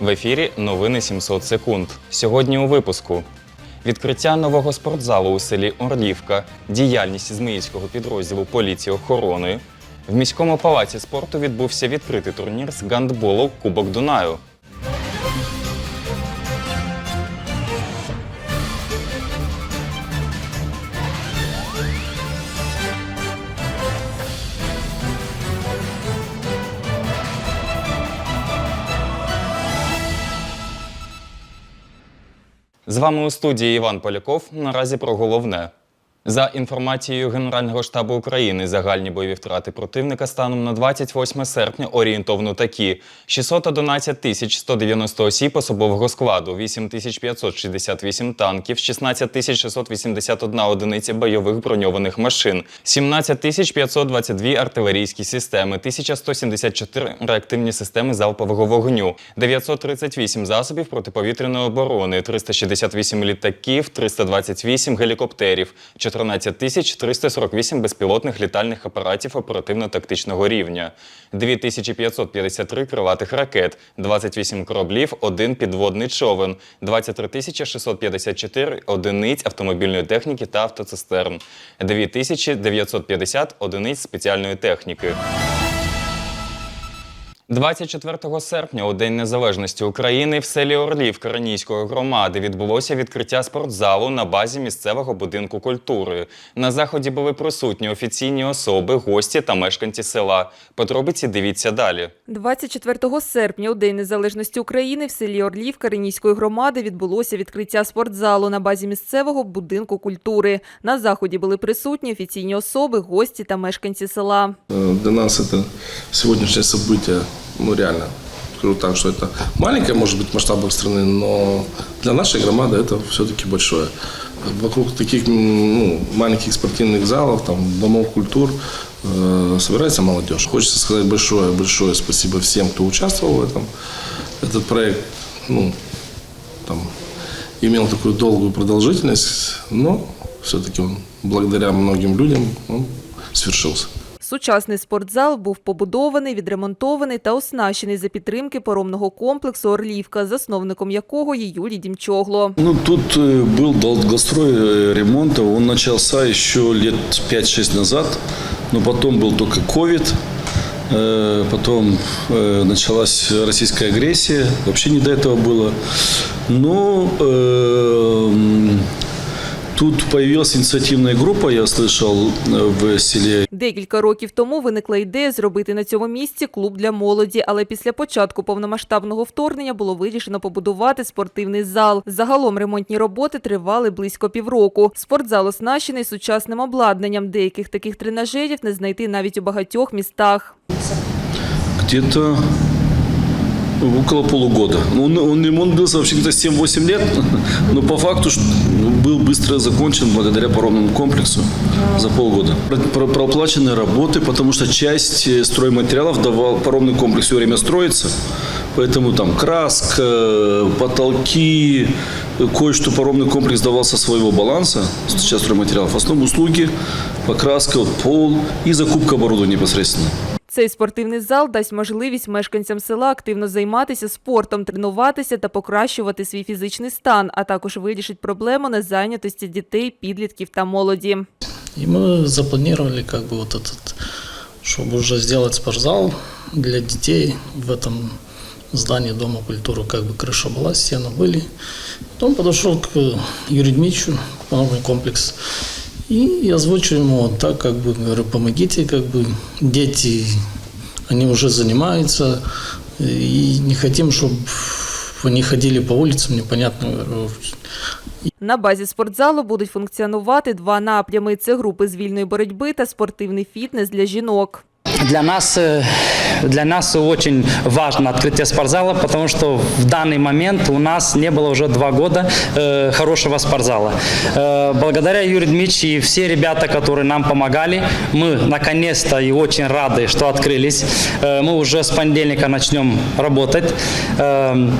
В ефірі новини 700 секунд. Сьогодні у випуску. Відкриття нового спортзалу у селі Орлівка, діяльність Зміївського підрозділу поліції охорони. В міському палаці спорту відбувся відкритий турнір з гандболу Кубок Дунаю. З вами у студії Іван Поляков. Наразі про головне. За інформацією Генерального штабу України, загальні бойові втрати противника станом на 28 серпня орієнтовно такі: 611 тисяч 190 осіб особового складу, 8 тисяч 568 танків, 16 тисяч 681 одиниця бойових броньованих машин, 17 тисяч 522 артилерійські системи, 1174 реактивні системи залпового вогню, 938 засобів протиповітряної оборони, 368 літаків, 328 гелікоптерів, 14 тисяч 348 безпілотних літальних апаратів оперативно-тактичного рівня, 2553 крилатих ракет, 28 кораблів, один підводний човен, 23 тисячі 654 одиниць автомобільної техніки та автоцистерн, 2950 одиниць спеціальної техніки. 24 серпня, у День Незалежності України, в селі Орлів Каранійської громади відбулося відкриття спортзалу на базі місцевого будинку культури. На заході були присутні офіційні особи, гості та мешканці села. Подробиці дивіться далі. 24 серпня, у День Незалежності України, в селі Орлів Каринійської громади відбулося відкриття спортзалу на базі місцевого будинку культури. На заході були присутні офіційні особи, гості та мешканці села. Э, Для нас это сегодняшнее событие, ну реально, скажу так, что это маленькое, может быть, в страны, но для нашей громады это все-таки большое. Вокруг таких ну, маленьких спортивных залов, там, домов культур э, собирается молодежь. Хочется сказать большое-большое спасибо всем, кто участвовал в этом. Этот проект, ну, там, имел такую долгую продолжительность, но все-таки он, благодаря многим людям, он свершился. Сучасний спортзал був побудований, відремонтований та оснащений за підтримки поромного комплексу Орлівка, засновником якого є Юрій Дімчогло. Ну, тут э, был долгострой э, ремонта. Он начался еще лет 5-6 назад, но потом был только ковид, э, потом э, началась российская агрессия, вообще не до этого было. Но э, м, тут появилась инициативная группа, я слышал, э, в селе Декілька років тому виникла ідея зробити на цьому місці клуб для молоді, але після початку повномасштабного вторгнення було вирішено побудувати спортивний зал. Загалом ремонтні роботи тривали близько півроку. Спортзал оснащений сучасним обладнанням. Деяких таких тренажерів не знайти навіть у багатьох містах. Где-то около полугода. Ну, Он, он ремонт вообще где-то 7-8 лет, но по факту ш- был быстро закончен благодаря паромному комплексу за полгода. Про- про- Проплачены работы, потому что часть э, стройматериалов давал паромный комплекс все время строится, поэтому там краска, потолки, кое-что паромный комплекс давал со своего баланса, сейчас стройматериалов, в основном услуги, покраска, вот, пол и закупка оборудования непосредственно. Цей спортивний зал дасть можливість мешканцям села активно займатися спортом, тренуватися та покращувати свій фізичний стан, а також вирішить проблему незайнятості дітей, підлітків та молоді. И мы запланировали как бы вот этот, чтобы уже сделать спортзал для детей в этом здании Дома культуры, как бы крыша была, стены были. Потом подошел к Юрию Дмитриевичу, новый комплекс, и озвучил ему вот так, как бы, говорю, помогите, как бы, дети, они уже занимаются, и не хотим, чтобы они ходили по улицам, непонятно, говорю, На базі спортзалу будуть функціонувати два напрями: це групи з вільної боротьби та спортивний фітнес для жінок. Для нас, э, для нас очень важно открытие спортзала, потому что в данный момент у нас не было уже два года э, хорошего спортзала. Э, благодаря Юрию Дмитриевичу и все ребята, которые нам помогали, мы наконец-то и очень рады, что открылись. Э, мы уже с понедельника начнем работать. Э,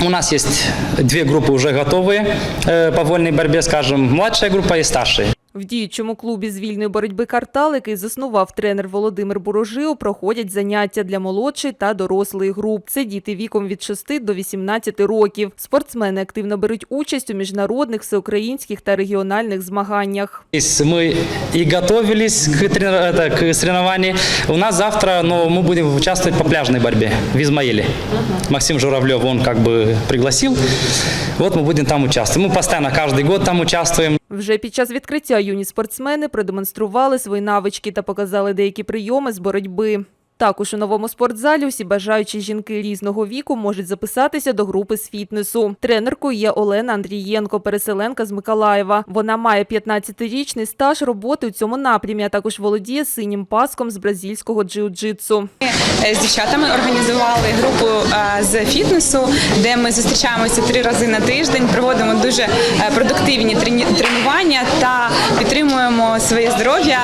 у нас есть две группы уже готовые э, по вольной борьбе, скажем, младшая группа и старшая. В діючому клубі з вільної боротьби «Картал», який заснував тренер Володимир Бурожио, проходять заняття для молодшої та дорослої груп. Це діти віком від 6 до 18 років. Спортсмени активно беруть участь у міжнародних, всеукраїнських та регіональних змаганнях. Здесь Мы и готовились к, трени- это, к соревнованию. У нас завтра ну, мы будем участвовать по пляжной борьбе в Измаиле. Максим Журавлев, он как бы пригласил. Вот мы будем там участвовать. Мы постоянно каждый год там участвуем. Вже під час відкриття юні спортсмени продемонстрували свої навички та показали деякі прийоми з боротьби. Також у новому спортзалі усі бажаючі жінки різного віку можуть записатися до групи з фітнесу. Тренеркою є Олена Андрієнко, переселенка з Миколаєва. Вона має 15-річний стаж роботи у цьому напрямі, а також володіє синім паском з бразильського джиу-джитсу. Е, З дівчатами організували групу е, з фітнесу, де ми зустрічаємося три рази на тиждень, проводимо дуже е, продуктивні тренування та підтримуємо своє здоров'я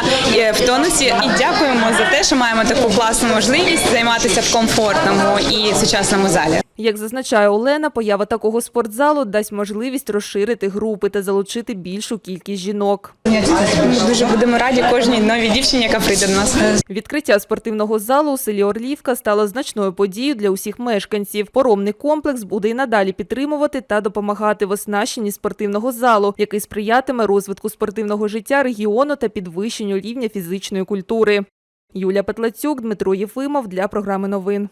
в тонусі. І дякуємо за те, що маємо таку класну можливість займатися в комфортному і сучасному залі. Як зазначає Олена, поява такого спортзалу дасть можливість розширити групи та залучити більшу кількість жінок. Ми дуже будемо раді кожній новій дівчині, яка прийде до нас. Відкриття спортивного залу у селі Орлівка стало значною подією для усіх мешканців. Поромний комплекс буде і надалі підтримувати та допомагати в оснащенні спортивного залу, який сприятиме розвитку спортивного життя регіону та підвищенню рівня фізичної культури. Юлія Петлацюк, Дмитро Єфимов для програми новин.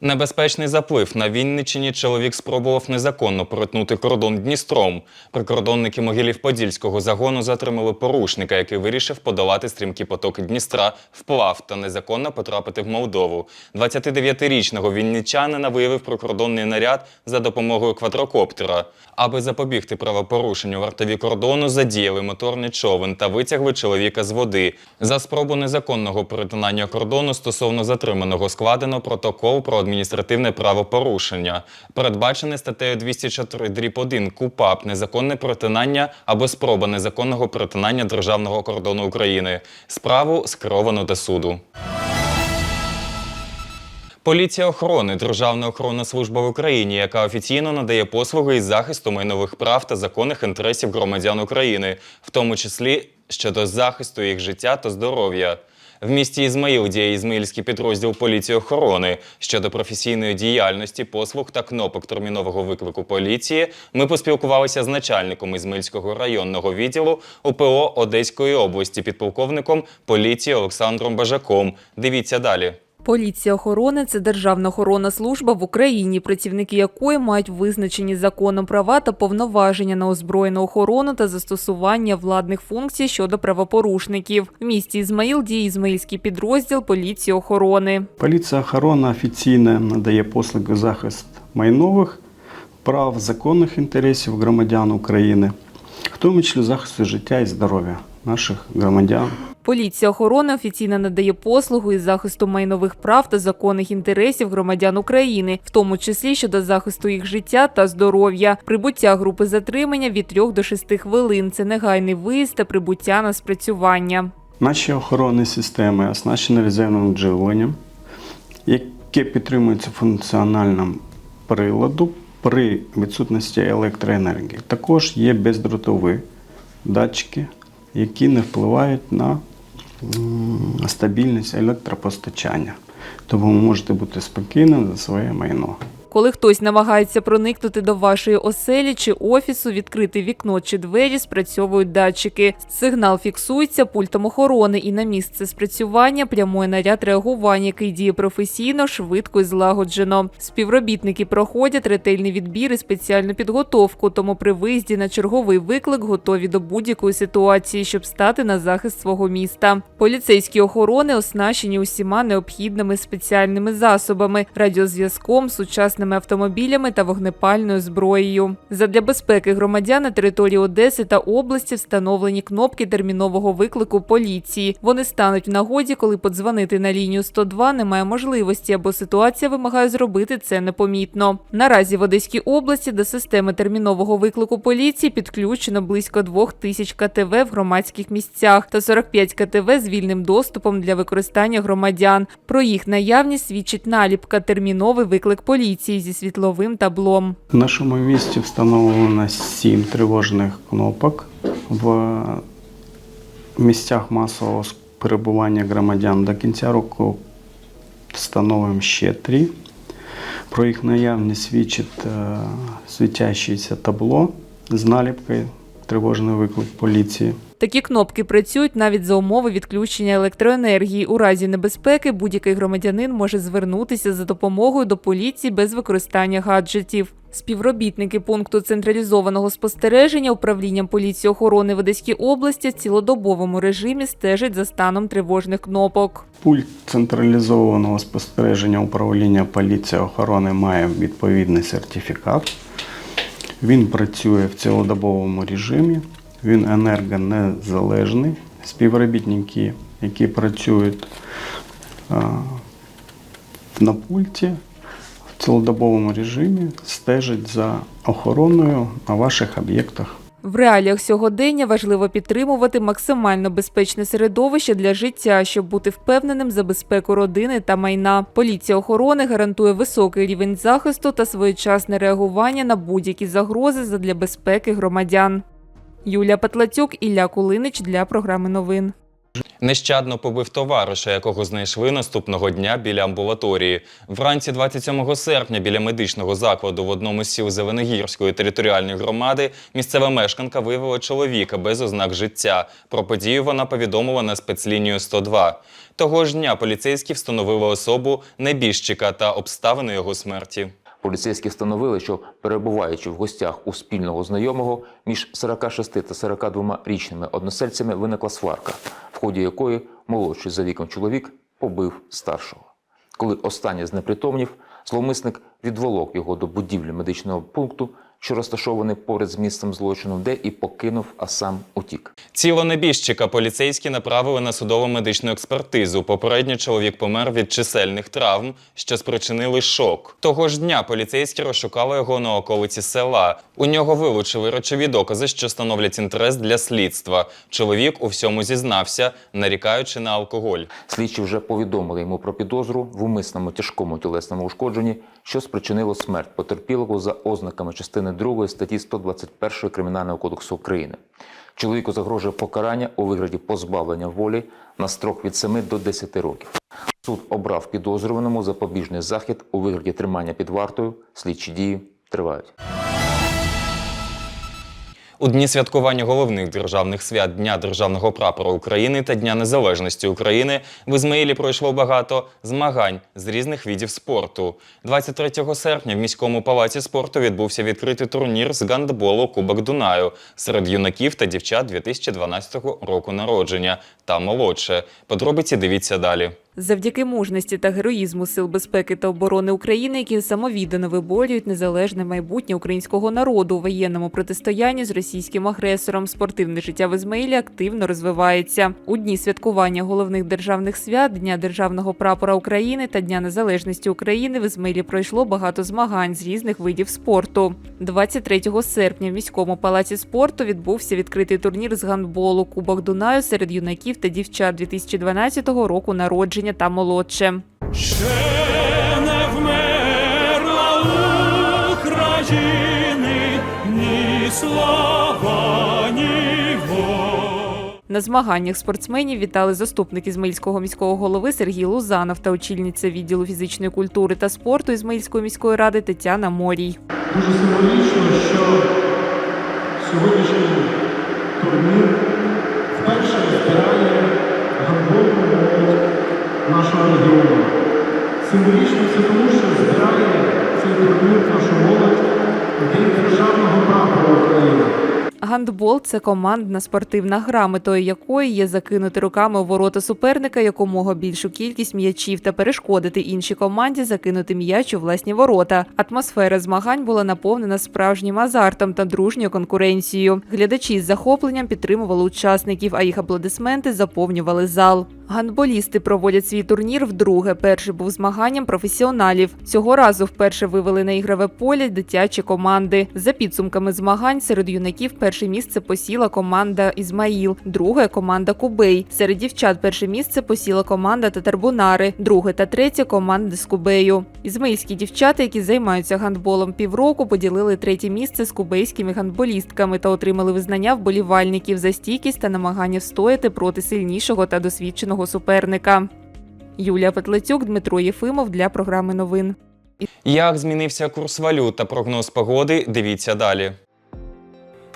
Небезпечний заплив на Вінниччині чоловік спробував незаконно перетнути кордон Дністром. Прикордонники Могилів-Подільського загону затримали порушника, який вирішив подолати стрімкі потоки Дністра вплав та незаконно потрапити в Молдову. 29-річного вінничанина виявив прикордонний наряд за допомогою квадрокоптера. Аби запобігти правопорушенню, вартові кордону задіяли моторний човен та витягли чоловіка з води. За спробу незаконного перетинання кордону стосовно затриманого складено протокол про адміністративне правопорушення, передбачене статтею 204 дріб 1 КУПАП незаконне перетинання або спроба незаконного перетинання державного кордону України. Справу скеровано до суду. Поліція охорони Державна охоронна служба в Україні, яка офіційно надає послуги із захисту майнових прав та законних інтересів громадян України, в тому числі щодо захисту їх життя та здоров'я. В місті Ізмаїл діє Ізмаїльський підрозділ поліції охорони щодо професійної діяльності, послуг та кнопок термінового виклику поліції. Ми поспілкувалися з начальником Ізмаїльського районного відділу УПО Одеської області, підполковником поліції Олександром Бажаком. Дивіться далі. Поліція охорони це державна охоронна служба в Україні, працівники якої мають визначені законом права та повноваження на озброєну охорону та застосування владних функцій щодо правопорушників. В місті Ізмаїл діє Ізмаїльський підрозділ поліції охорони. Поліція охорона офіційно надає послуги захист майнових прав, законних інтересів громадян України, в тому числі захисту життя і здоров'я наших громадян. Поліція охорони офіційно надає послугу із захисту майнових прав та законних інтересів громадян України, в тому числі щодо захисту їх життя та здоров'я. Прибуття групи затримання від 3 до 6 хвилин. Це негайний виїзд та прибуття на спрацювання. Наші охоронні системи оснащені резервним джерелом, яке підтримується функціональним приладу при відсутності електроенергії. Також є бездротові датчики, які не впливають на стабільність електропостачання. Тому ви можете бути спокійним за своє майно. Коли хтось намагається проникнути до вашої оселі чи офісу, відкрити вікно чи двері, спрацьовують датчики. Сигнал фіксується пультом охорони, і на місце спрацювання прямує наряд реагування, який діє професійно, швидко і злагоджено. Співробітники проходять ретельний відбір і спеціальну підготовку, тому при виїзді на черговий виклик готові до будь-якої ситуації, щоб стати на захист свого міста. Поліцейські охорони оснащені усіма необхідними спеціальними засобами, радіозв'язком, сучасними автомобілями та вогнепальною зброєю. Задля безпеки громадян на території Одеси та області встановлені кнопки термінового виклику поліції. Вони стануть в нагоді, коли подзвонити на лінію 102 немає можливості, або ситуація вимагає зробити це непомітно. Наразі в Одеській області до системи термінового виклику поліції підключено близько 2 тисяч КТВ в громадських місцях та 45 КТВ з вільним доступом для використання громадян. Про їх наявність свідчить наліпка терміновий виклик поліції зі світловим таблом. В нашому місті встановлено 7 тривожних кнопок в місцях масового перебування громадян до кінця року встановимо ще три. Про їх наявність свідчить е, світящееся табло з наліпкою тривожний виклик поліції. Такі кнопки працюють навіть за умови відключення електроенергії. У разі небезпеки будь-який громадянин може звернутися за допомогою до поліції без використання гаджетів. Співробітники пункту централізованого спостереження управлінням поліції охорони в Одеській області в цілодобовому режимі стежать за станом тривожних кнопок. Пульт централізованого спостереження управління поліції охорони має відповідний сертифікат. Він працює в цілодобовому режимі, він енергонезалежний. Співробітники, які працюють на пульті в цілодобовому режимі, стежать за охороною на ваших об'єктах. В реаліях сьогодення важливо підтримувати максимально безпечне середовище для життя, щоб бути впевненим за безпеку родини та майна. Поліція охорони гарантує високий рівень захисту та своєчасне реагування на будь-які загрози задля безпеки громадян. Юлія Патлатюк, Ілля Кулинич для програми новин. Нещадно побив товариша, якого знайшли наступного дня біля амбулаторії. Вранці 27 серпня біля медичного закладу в одному з сіл Зеленогірської територіальної громади місцева мешканка виявила чоловіка без ознак життя. Про подію вона повідомила на спецлінію 102. Того ж дня поліцейські встановили особу небіжчика та обставини його смерті. Поліцейські встановили, що перебуваючи в гостях у спільного знайомого, між 46 та 42 річними односельцями виникла сварка, в ході якої молодший за віком чоловік побив старшого. Коли останній знепритомнів, зловмисник відволок його до будівлі медичного пункту, що розташований поряд з місцем злочину, де і покинув, а сам утік. Тіло небіжчика поліцейські направили на судово медичну експертизу. Попередньо чоловік помер від чисельних травм, що спричинили шок. Того ж дня поліцейські розшукали його на околиці села. У нього вилучили речові докази, що становлять інтерес для слідства. Чоловік у всьому зізнався, нарікаючи на алкоголь. Слідчі вже повідомили йому про підозру в умисному тяжкому тілесному ушкодженні, що спричинило смерть потерпілого за ознаками частини 2 статті 121 Кримінального кодексу України. Чоловіку загрожує покарання у вигляді позбавлення волі на строк від 7 до 10 років. Суд обрав підозрюваному запобіжний захід у вигляді тримання під вартою. Слідчі дії тривають. У дні святкування головних державних свят Дня Державного прапора України та Дня Незалежності України в Ізмаїлі пройшло багато змагань з різних видів спорту. 23 серпня в міському палаці спорту відбувся відкритий турнір з гандболу Кубок Дунаю серед юнаків та дівчат 2012 року народження та молодше. Подробиці дивіться далі. Завдяки мужності та героїзму сил безпеки та оборони України, які самовіддано виборюють незалежне майбутнє українського народу у воєнному протистоянні з російським агресором, спортивне життя в Ізмаїлі активно розвивається. У дні святкування головних державних свят Дня державного прапора України та Дня Незалежності України в Ізмаїлі пройшло багато змагань з різних видів спорту. 23 серпня в міському палаці спорту відбувся відкритий турнір з гандболу Кубок Дунаю серед юнаків та дівчат 2012 року народження та молодше. Ще не вмерла України, ні слава. На змаганнях спортсменів вітали заступник Ізмаїльського міського голови Сергій Лузанов та очільниця відділу фізичної культури та спорту Ізмаїльської міської ради Тетяна Морій. Дуже символічно, що сьогоднішній турнір вперше збирає гандбольну молодь нашого регіону. Символічно це тому, що збирає цей турнір нашу молодь в День державного прапора України. Гандбол це командна спортивна гра, метою якої є закинути руками у ворота суперника якомога більшу кількість м'ячів та перешкодити іншій команді закинути м'яч у власні ворота. Атмосфера змагань була наповнена справжнім азартом та дружньою конкуренцією. Глядачі з захопленням підтримували учасників, а їх аплодисменти заповнювали зал. Гандболісти проводять свій турнір вдруге. Перший був змаганням професіоналів. Цього разу вперше вивели на ігрове поле дитячі команди. За підсумками змагань серед юнаків перше місце посіла команда Ізмаїл, друге команда Кубей. Серед дівчат перше місце посіла команда Татарбунари, друге та третє команди з Кубею. Ізмаїльські дівчата, які займаються гандболом півроку, поділили третє місце з кубейськими гандболістками та отримали визнання вболівальників за стійкість та намагання встояти проти сильнішого та досвідченого суперника. Юлія Петлецюк, Дмитро Єфимов для програми новин. Як змінився курс валют та прогноз погоди, дивіться далі.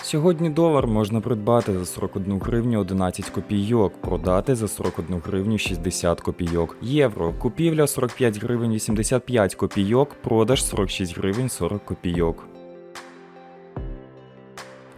Сьогодні долар можна придбати за 41 гривню 11 копійок, продати за 41 гривню 60 копійок. Євро. Купівля 45 гривень 85 копійок, продаж 46 гривень 40 копійок.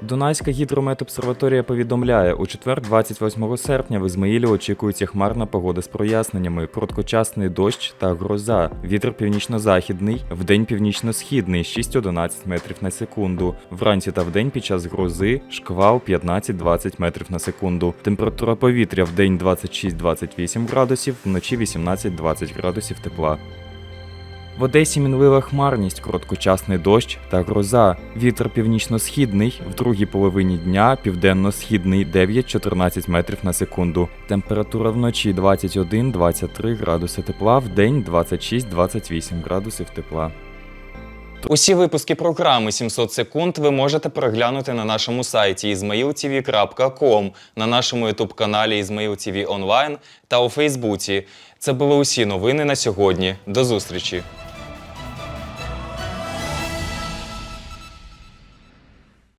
Дунайська гідрометобсерваторія повідомляє, у четвер, 28 серпня, в Ізмаїлі очікується хмарна погода з проясненнями, короткочасний дощ та гроза. Вітер північно-західний, вдень північно-східний 6-11 метрів на секунду. Вранці та вдень під час грози шквал 15-20 метрів на секунду. Температура повітря вдень 26-28 градусів, вночі 18-20 градусів тепла. В Одесі мінлива хмарність, короткочасний дощ та гроза. Вітер північно-східний, в другій половині дня південно-східний 9-14 метрів на секунду. Температура вночі 21-23 градуси тепла, в день 26-28 градусів тепла. Усі випуски програми 700 секунд ви можете переглянути на нашому сайті izmailtv.com, на нашому ютуб-каналі Izmail TV Online та у Фейсбуці. Це були усі новини на сьогодні. До зустрічі!